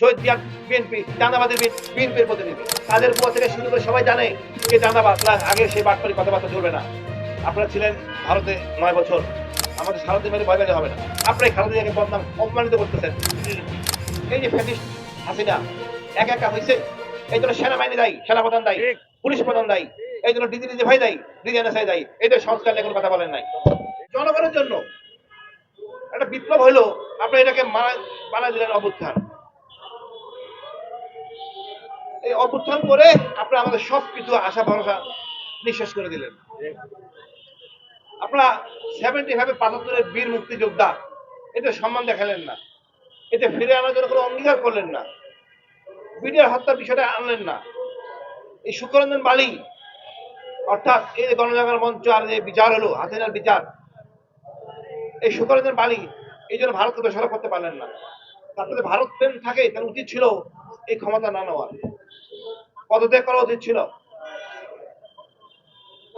শহীদ Zia BNP চাঁদাবাদের বিএনপির প্রতিনিধি। তাদের উপর থেকে শুরু করে সবাই জানে যে চাঁদাবাদ না আগে সেই বাটপারি কথাবার্তা চলবে না। আপনারা ছিলেন ভারতে নয় বছর। আমাদের সারাদিন মেরে ভয় হবে না। আপনারাই খালেদা জিয়াকে বদনাম অপমানিত করতেছেন। এই যে ফ্যাসিস্ট হাসিনা এক একা হয়েছে এই জন্য সেনাবাহিনী দায়ী সেনাপ্রধান দায়ী। পুলিশ প্রধান দায়ী। এই জন্য ডিজি ডিজি ভাই দায়ী ডিজি এনএসআই দায়ী। এদের সংস্কার নিয়ে কোনো কথা বলেন নাই। জনগণের জন্য একটা বিপ্লব হলো আপনি এটাকে মানা- বানা দিলেন অভ্যুত্থান। অভ্যুত্থান করে আপনি আমাদের সব কিছু আশা ভরসা নিঃশ্বাস করে দিলেন। আপনারা সেভেন্টি ফাইভে পাঁচাত্তরের বীর মুক্তিযোদ্ধা, এতে সম্মান দেখালেন না। এতে ফিরে আনার জন্য কোনো অঙ্গীকার করলেন না। বিডিআর হত্যার বিষয়টা আনলেন না। এই শুক্ররঞ্জন বালি অর্থাৎ এই গণজাগরণ মঞ্চ আর যে বিচার হলো হাসিনার বিচার, এই শুক্ররঞ্জন বালি এই জন্য ভারতকে দোষারোপ করতে পারলেন না। তারপরে ভারত প্রেম থাকে, তার উচিত ছিল এই ক্ষমতা না নেওয়ার পদত্যাগ করা উচিত ছিল।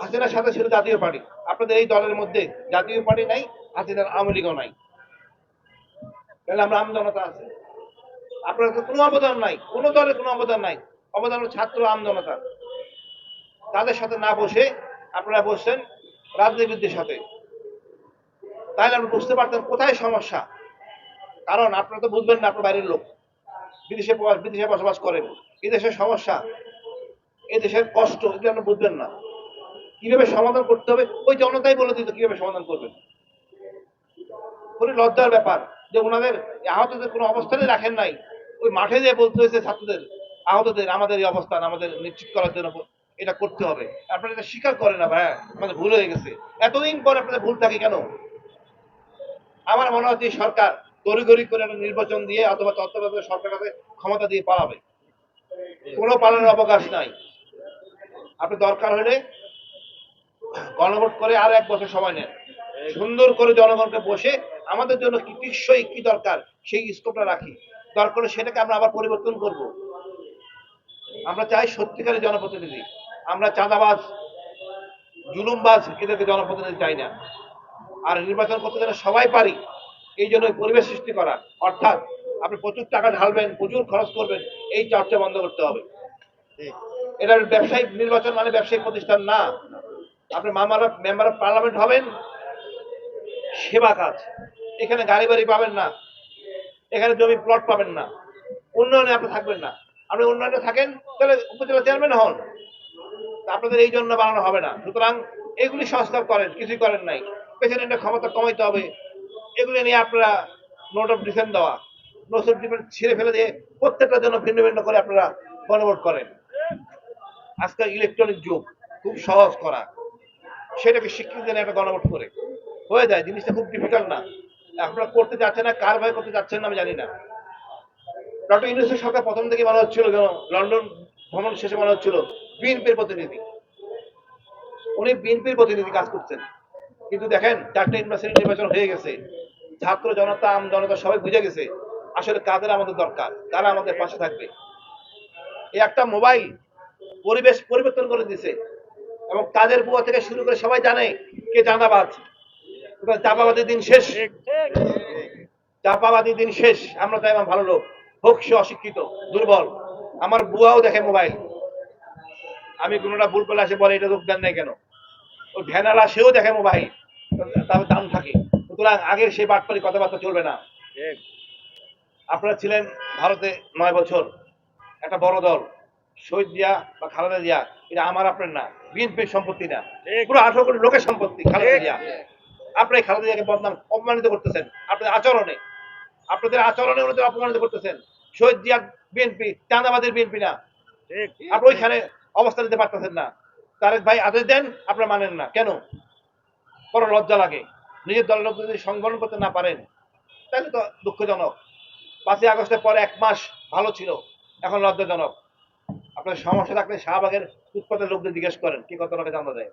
হাসিনার সাথে ছিল জাতীয় পার্টি। আপনাদের এই দলের মধ্যে জাতীয় পার্টি নাই, হাসিনার আওয়ামী লীগও নাই। তাহলে আমরা আম জনতা আছে। আপনার তো কোনো অবদান নাই, কোনো দলের কোনো অবদান নাই। অবদান ছাত্র আম জনতা। তাদের সাথে না বসে আপনারা বসছেন রাজনীতিবিদদের সাথে। তাহলে আপনি বুঝতে পারতেন কোথায় সমস্যা। কারণ আপনারা তো বুঝবেন না, আপনার বাইরের লোক। বিদেশে বিদেশে বসবাস করেন। এদেশের সমস্যা। এই দেশের কষ্ট, এগুলো আপনি বুঝবেন না। কীভাবে সমাধান করতে হবে, ওই জনতাই বলে দিত, কীভাবে সমাধান করবেন? খুবই লজ্জার ব্যাপার যে ওনাদের আহতদের কোনো অবস্থানে রাখেন নাই। ওই মাঠে যে বলতে হয়েছে ছাত্রদের, আহতদের, আমাদের এই অবস্থান, আমাদের নিশ্চিত করার জন্য এটা করতে হবে। আপনারা এটা স্বীকার করেন না, ভাই, আমাদের ভুল হয়ে গেছে। এতদিন পর আপনাদের ভুল থাকে কেন? আমার মনে হচ্ছে সরকার তড়িঘড়ি করে একটা নির্বাচন দিয়ে অথবা তত্ত্বাবধায়ক সরকারকে ক্ষমতা দিয়ে পালাবে। কোনো পালানোর অবকাশ নাই। আপনি দরকার হলে গণভোট করে আর এক বছর সময় নেন। সুন্দর করে জনগণকে বসে আমাদের জন্য কি টিকসই, কি দরকার, সেই স্কোপটা রাখি। দরকার হলে সেটাকে আমরা আবার পরিবর্তন করব। আমরা চাই সত্যিকারের জনপ্রতিনিধি। আমরা চাঁদাবাজ, জুলুমবাজ এদেরকে জনপ্রতিনিধি চাই না। আর নির্বাচন করতে যেন সবাই পারি এই জন্য পরিবেশ সৃষ্টি করা। অর্থাৎ আপনি প্রচুর টাকা ঢালবেন, প্রচুর খরচ করবেন, এই চর্চা বন্ধ করতে হবে। এটা ব্যবসায়িক নির্বাচন মানে ব্যবসায়িক প্রতিষ্ঠান না। আপনি মামারা মেম্বার অফ পার্লামেন্ট হবেন, সেবা কাজ। এখানে গাড়ি বাড়ি পাবেন না, এখানে জমি প্লট পাবেন না, উন্নয়নে আপনি থাকবেন না। আপনি উন্নয়নে থাকেন, তাহলে উপজেলা চেয়ারম্যান হন। আপনাদের এই জন্য বানানো হবে না। সুতরাং এগুলি সংস্কার করেন, কিছুই করেন নাই। প্রেসিডেন্টের ক্ষমতা কমাইতে হবে এগুলি নিয়ে আপনারা নোট অফ ডিফেন্স দেওয়া নোট অফ ডিফেন্স ছিঁড়ে ফেলে দিয়ে প্রত্যেকটা জন্য ভিন্ন ভিন্ন করে আপনারা গণভোট করেন। আজকাল ইলেকট্রনিক যুগ, খুব সহজ করা। সেটাকে স্বীকৃতি দেন একটা গণভোট করে। হয়ে যায়, জিনিসটা খুব ডিফিকাল্ট না। আপনারা করতে যাচ্ছেন না, কার ভয় করতে যাচ্ছেন না আমি জানি না। ডক্টর ইউনুসের সরকার প্রথম থেকে মনে হচ্ছিল যেন লন্ডন ভ্রমণ শেষে মনে হচ্ছিল বিএনপির প্রতিনিধি। উনি বিএনপির প্রতিনিধি কাজ করছেন। কিন্তু দেখেন, চারটে ইউনিভার্সিটি নির্বাচন হয়ে গেছে। ছাত্র জনতা, আম জনতা সবাই বুঝে গেছে, আসলে কাদের আমাদের দরকার, কারা আমাদের পাশে থাকবে। এই একটা মোবাইল পরিবেশ পরিবর্তন করে দিছে এবং কাদের বুয়া থেকে শুরু করে সবাই জানে কে সুতরাং চাপাবাদের দিন শেষ। ঠিক ঠিক চাপাবাদী দিন শেষ। আমরা চাই ভালো লোক হোক, সে অশিক্ষিত, দুর্বল। আমার বুয়াও দেখে মোবাইল। আমি কোনোটা ভুল করলে আসে বলে, এটা তো দেন নাই কেন? ও ভ্যানালা, সেও দেখে মোবাইল। তার দাম থাকে। সুতরাং আগের সেই বাটপারি কথাবার্তা চলবে না। আপনারা ছিলেন ভারতে নয় বছর। একটা বড় দল শহীদ জিয়া বা খালেদা জিয়া এটা আমার আপনার না। বিএনপির সম্পত্তি না। পুরো আঠারো কোটি লোকের সম্পত্তি খালেদা ঠিক। জিয়া। আপনি খালেদা জিয়াকে বদনাম অপমানিত করতেছেন। আপনাদের আচরণে। আপনাদের আচরণে ওনাদের অপমানিত করতেছেন। শহীদ জিয়া বিএনপি চাঁদাবাদের বিএনপি না। আপনি ওইখানে অবস্থা নিতে পারতেছেন না। তারেক ভাই আদেশ দেন আপনারা মানেন না। কেন? বড় লজ্জা লাগে। নিজের দলের লোক যদি সংগঠন করতে না পারেন, তাহলে তো দুঃখজনক। পাঁচই আগস্টের পরে এক মাস ভালো ছিল, এখন লজ্জাজনক। আপনার সমস্যা থাকলে শাহবাগের ফুটপাতের লোকদের জিজ্ঞেস করেন, কি কত টাকা জানা যায়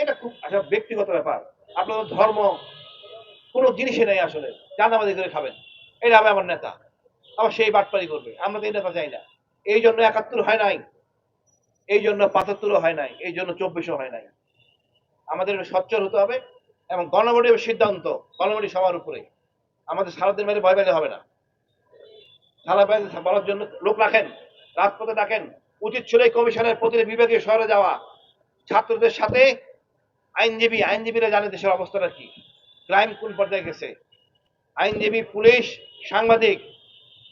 এটা খুব আসলে ব্যক্তিগত ব্যাপার। আপনাদের ধর্ম, কোনো জিনিসই নেই আসলে। চাঁদাবাদি করে খাবেন। এটা হবে আমার নেতা। আবার সেই বাটপারি করবে। আমরা তো এই নেতা চাই না। এই জন্য একাত্তর হয় নাই। এই জন্য পাঁচাত্তরও হয় নাই। এই জন্য চব্বিশও হয় নাই। আমাদের সচ্চর হতে হবে এবং গণভোটের সিদ্ধান্ত গণভোটই সবার উপরে। আমাদের সারাদিন মেরে ভয় পেলে হবে না। ধারাবাহিক বলার জন্য লোক রাখেন, রাজপথে ডাকেন। উচিত ছিল এই কমিশনের প্রতিটি বিভাগীয় শহরে যাওয়া। ছাত্রদের সাথে আইনজীবী, আইনজীবীরা জানে দেশের অবস্থাটা কি। ক্রাইম কোন পর্যায়ে গেছে। আইনজীবী, পুলিশ, সাংবাদিক,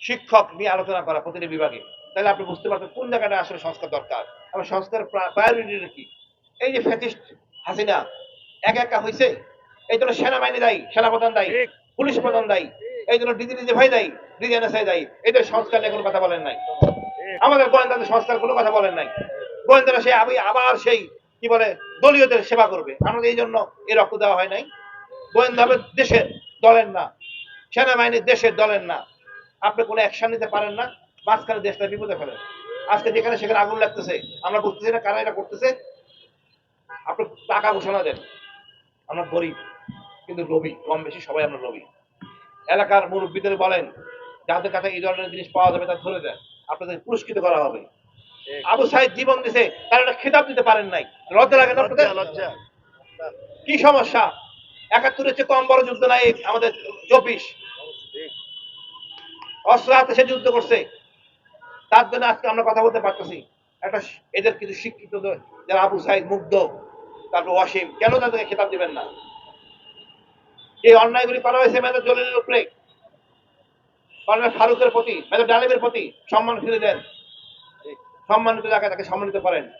শিক্ষক নিয়ে আলোচনা করা প্রতিটি বিভাগে। তাহলে আপনি বুঝতে পারবেন কোন জায়গাটা আসলে সংস্কার দরকার। এবং সংস্কার প্রায়োরিটিটা কি? এই যে ফ্যাসিস্ট হাসিনা একা একা হয়েছে এই জন্য সেনাবাহিনী দায়ী সেনাপ্রধান দায়ী পুলিশ প্রধান দায়ী এই জন্য ডিজি ডিজি ভাই দায়ী ডিজি এনএসআই দায়ী এদের সংস্কার নিয়ে কোনো কথা বলেন নাই। আমাদের গোয়েন্দাদের সংস্কার কোনো কথা বলেন নাই। গোয়েন্দারা সে আমি আবার সেই কি বলে দলীয়দের সেবা করবে। আমাদের এই জন্য এই রক্ত দেওয়া হয় নাই। গোয়েন্দা হবে দেশের দলের না সেনাবাহিনীর দেশের দলের না। আপনি কোনো অ্যাকশন নিতে পারেন না মাঝখানে দেশটা বিপদে ফেলেন আজকে যেখানে সেখানে আগুন লাগতেছে আমরা বুঝতেছি না কারা এটা করতেছে। আপনি টাকা ঘোষণা দেন। আমরা গরিব কিন্তু লোভী কম বেশি সবাই আমরা লোভী। এলাকার মুরব্বীদের বলেন যাদের কাছে এই ধরনের জিনিস পাওয়া যাবে তা ধরে দেন। আপনাদের পুরস্কৃত করা হবে। আবু সাইদ জীবন দিছে তার একটা খেতাব দিতে পারেন নাই। লজ্জা লাগে না লজ্জা কি সমস্যা? একাত্তরের চেয়ে কম বড় যুদ্ধ নাই আমাদের চব্বিশ। অস্ত্র হাতে সে যুদ্ধ করছে। তার জন্য আজকে আমরা কথা বলতে পারতেছি। একটা এদের কিছু শিক্ষিত যারা আবু সাইদ মুগ্ধ তারপর ওয়াসিম কেন তাদেরকে খেতাব দিবেন না? এই অন্যায়গুলি করা হয়েছে মেজর জলিলের উপরে। কর্নেল ফারুকের প্রতি, মেজর ডালিমের প্রতি সম্মান ফিরে দেন। সম্মানিত জায়গায় তাকে সম্মানিত করেন।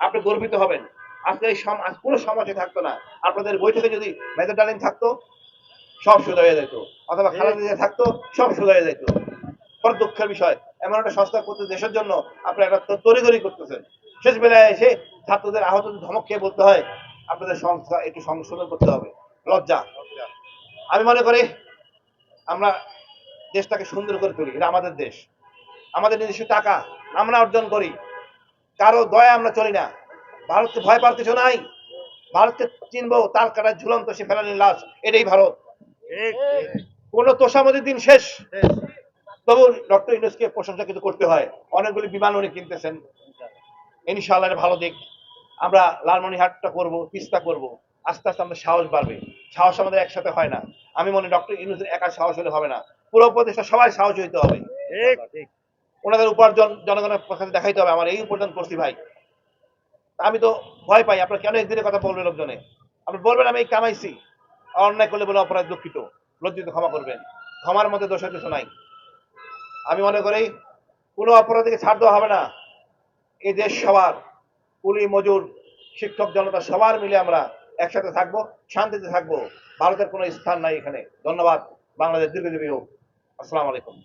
আপনি গর্বিত হবেন। আজকে এই কোনো সমাজে থাকতো না। আপনাদের বৈঠকে যদি মেজর ডালিম থাকতো, সব শুধু হয়ে যেত। অথবা খালেদা থাকতো, সব শুধু হয়ে যেত। বড় দুঃখের বিষয়। এমন একটা সংস্থা করতে দেশের জন্য আপনি একটা তো তড়িগড়ি করতেছেন। শেষ বেলায় এসে ছাত্রদের আহত ধমক খেয়ে বলতে হয়, আপনাদের সংস্থা একটু সংশোধন করতে হবে। লজ্জা। আমি মনে করি আমরা দেশটাকে সুন্দর করে তুলি, এটা আমাদের দেশ। আমাদের নিজস্ব টাকা, আমরা অর্জন করি। কারও দয়া আমরা চলি না। ভারতকে ভয় পাওয়ার কিছু নাই। ভারতকে চিনবো তার কাটায় ঝুলন্ত সে ফেলানির লাশ, এটাই ভারত। কোনো তোষামতির দিন শেষ। তবু ডক্টর ইউনুসকে প্রশংসা কিন্তু করতে হয়। অনেকগুলি বিমান উনি কিনতেছেন। ইনশাআল্লাহ ভালো দিক। আমরা লালমনিহাটটা করব তিস্তা করব আস্তে আস্তে আমাদের সাহস বাড়বে। সাহস আমাদের একসাথে হয় না। আমি মনে ডক্টর ইউনুসের একা সাহস হলে হবে না। পুরো উপদেশটা সবাই সাহস হইতে হবে। ওনাদের উপার্জন জনগণের কাছে দেখাইতে হবে। আমার এই উপার্জন করছি ভাই। আমি তো ভয় পাই আপনার কেন একদিনের কথা বলবেন লোকজনে? আপনি বলবেন আমি এই কামাইছি। অন্যায় করলে বলে অপরাধ দুঃখিত। লজ্জিত ক্ষমা করবেন। ক্ষমার মধ্যে দোষের কিছু নাই। আমি মনে করি কোনো অপরাধীকে ছাড় দেওয়া হবে না। এই দেশ সবার। কুলি, মজুর, শিক্ষক, জনতা সবার মিলে আমরা একসাথে থাকব, শান্তিতে থাকব। ভারতের কোনো স্থান নাই এখানে। ধন্যবাদ। বাংলাদেশ দীর্ঘজীবী হোক। আসসালামু আলাইকুম।